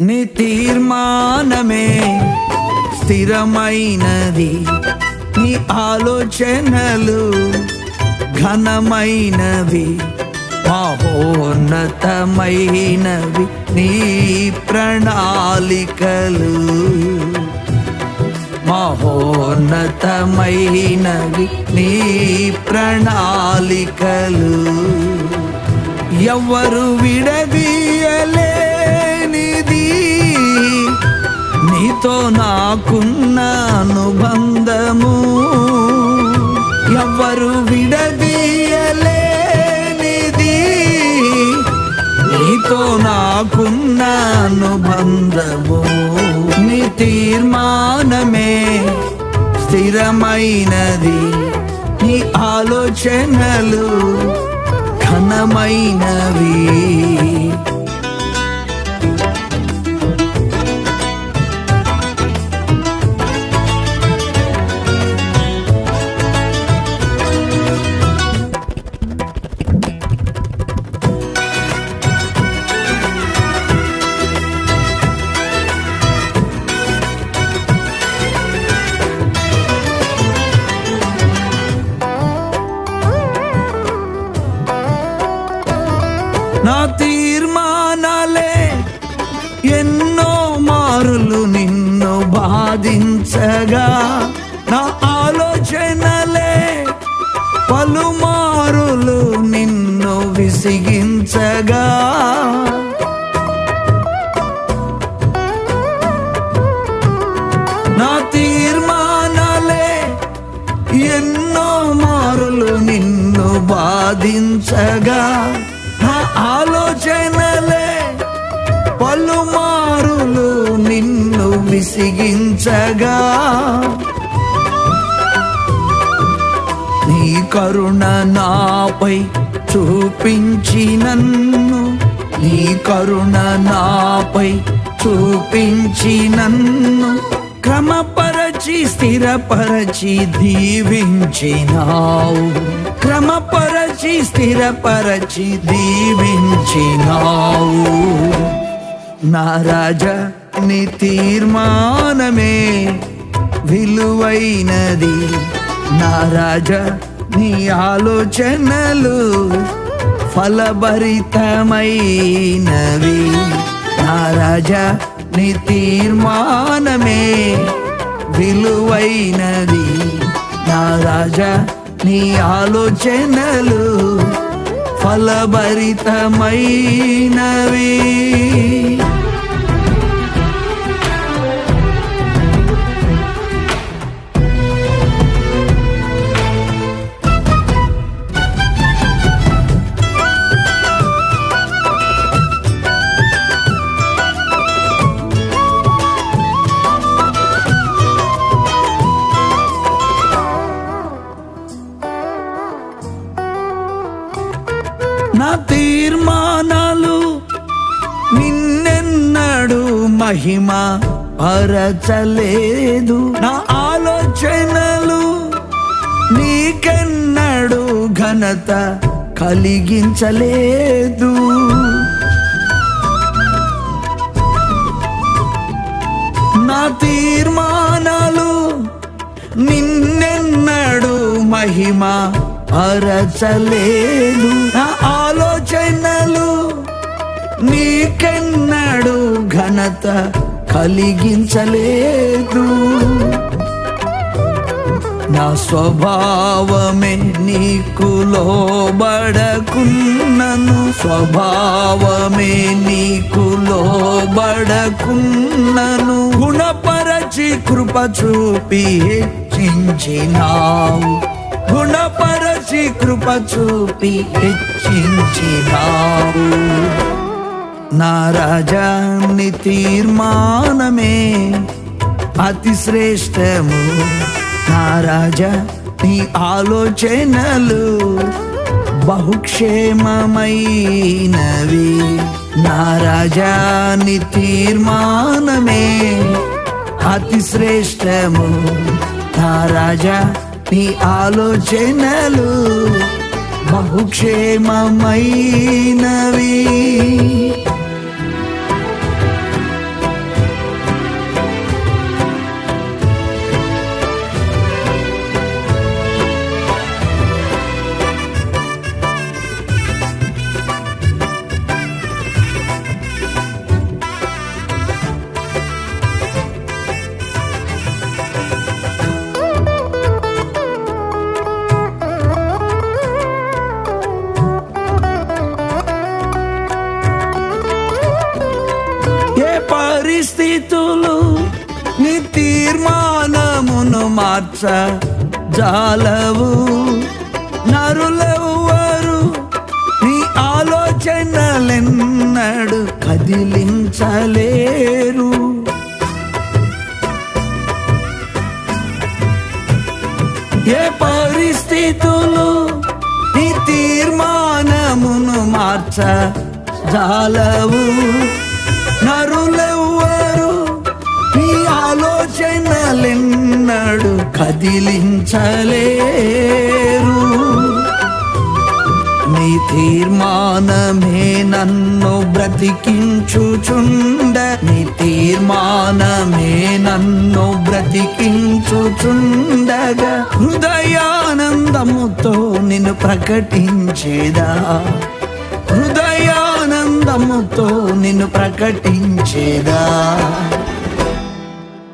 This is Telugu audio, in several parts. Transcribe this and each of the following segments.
నీ తీర్మానమే స్థిరమైనది. నీ ఆలోచనలు ఘనమైనవి. మహోన్నతమైనవి నీ ప్రణాళికలు. మహోన్నతమైనవి నీ ప్రణాళికలు. ఎవరు విడదీయ నీతో నాకున్న అనుబంధము ఎవరు విడదీయలేనిది. నీతో నాకున్న అనుబంధము నీ తీర్మానమే స్థిరమైనది. నీ ఆలోచనలు ఘనమైనవి. బాధించగా నా ఆలోచనలే పలుమారులు నిన్ను విసిగించగా. నా తీర్మానాలే ఎన్నో మారులు నిన్ను బాధించగా. విసిగించగా నీ కరుణ నాపై చూపించి నన్ను నీ కరుణ నాపై చూపించి నన్ను క్రమపరచి స్థిరపరచి దీవించినావు. క్రమపరచి స్థిరపరచి దీవించినావు. నా రాజా నీ తీర్మానమే విలువైనది. నా రాజా నీ ఆలోచనలు ఫలభరితమైనవి. నా రాజా నీ తీర్మానమే విలువైనది. నా రాజా నీ ఆలోచనలు ఫలభరితమైనవి. తీర్మానాలు నిన్నెన్నడు మహిమ పరచలేదు. నా ఆలోచనలు నీకెన్నడు ఘనత కలిగించలేదు. నా తీర్మానాలు నిన్నెన్నడు మహిమ అరచలేదు నీకెన్నడు ఘనత కలిగించలేదు. నా స్వభావమే నీకు లోబడకున్నను. స్వభావమే నీకు లోబడకున్నను. గుణపరచి కృప చూపి హెచ్చించినావు. గుణపరచి కృప చూపి హెచ్చించినావు. నా రాజాన్ని తీర్మానమే. అతి శ్రేష్టము. నా రాజా నీ ఆలోచనలు బహుక్షేమమైనవి. నా రాజా నీ తీర్మానమే. అతి శ్రేష్టము. నా రాజా నీ ఆలోచనలు బహుక్షేమమైనవి. మార్చ జాలవు నరులెవ్వరు నీ ఆలోచనలెన్నడు కదిలించలేరు. ఏ పరిస్థితులు నీ తీర్మానమును మార్చ జాలవు కదిలించలేరు. నీ తీర్మానమే నన్ను బ్రతికించుచుండ. నీ తీర్మానమే నన్ను బ్రతికించుచుండగా. హృదయానందముతో నిన్ను ప్రకటించేదా. హృదయానందముతో నిన్ను ప్రకటించేదా.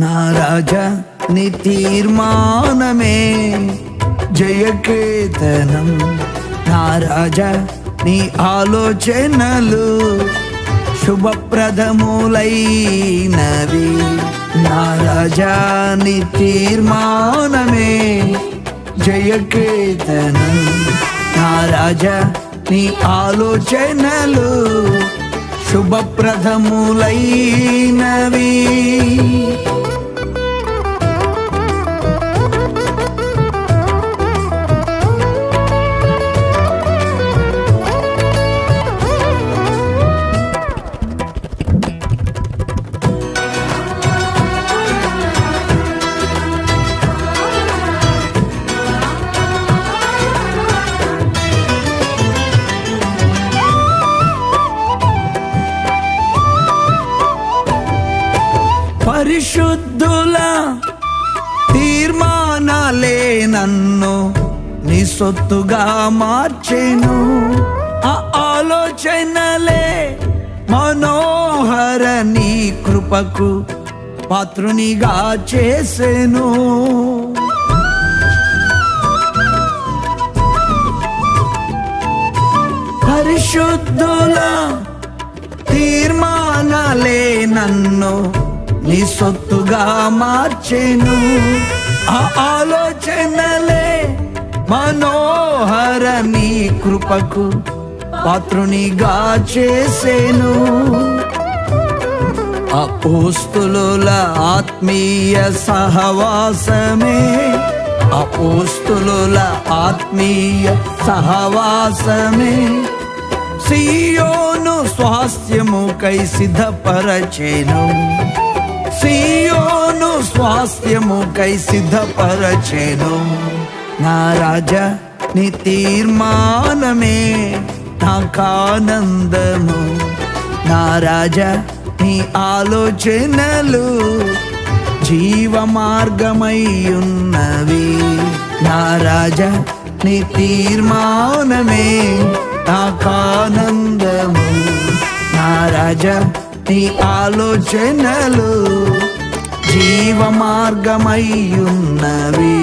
నా రాజా నీ తీర్మానమే. జయకేతనం. నా రాజా నీ ఆలోచనలు శుభప్రదములైనవి. నా రాజా నీ తీర్మానమే. జయకేతనం. నా రాజా నీ ఆలోచనలు శుభప్రదములైనవి. పరిశుద్ధుల తీర్మానాలే నన్ను నీ సొత్తుగా మార్చేను. ఆ ఆలోచనలే మనోహర నీ కృపకు పాత్రునిగా చేసెను. పరిశుద్ధుల తీర్మానాలే నన్ను నీ సొత్తు సొత్తుగా మార్చెను. ఆ ఆలోచనలే మనోహర నీ కృపకు పాత్రునిగా చేసేను. అపోస్తులుల ఆత్మీయ సహవాసమే. అపోస్తులుల ఆత్మీయ సహవాసమే. సియోను స్వాస్థ్యము కై సిద్ధపరచేను. సియోను స్వాస్థ్యము కై సిద్ధపరచెను. నా రాజ నీ తీర్మానమే నాకానందము. నా రాజ నీ ఆలోచనలు జీవ మార్గమయ్యున్నవి నా రాజ నీ తీర్మానమే నాకానందము. నా రాజా నీ ఆలోచనలు జీవ మార్గమై ఉన్నవి.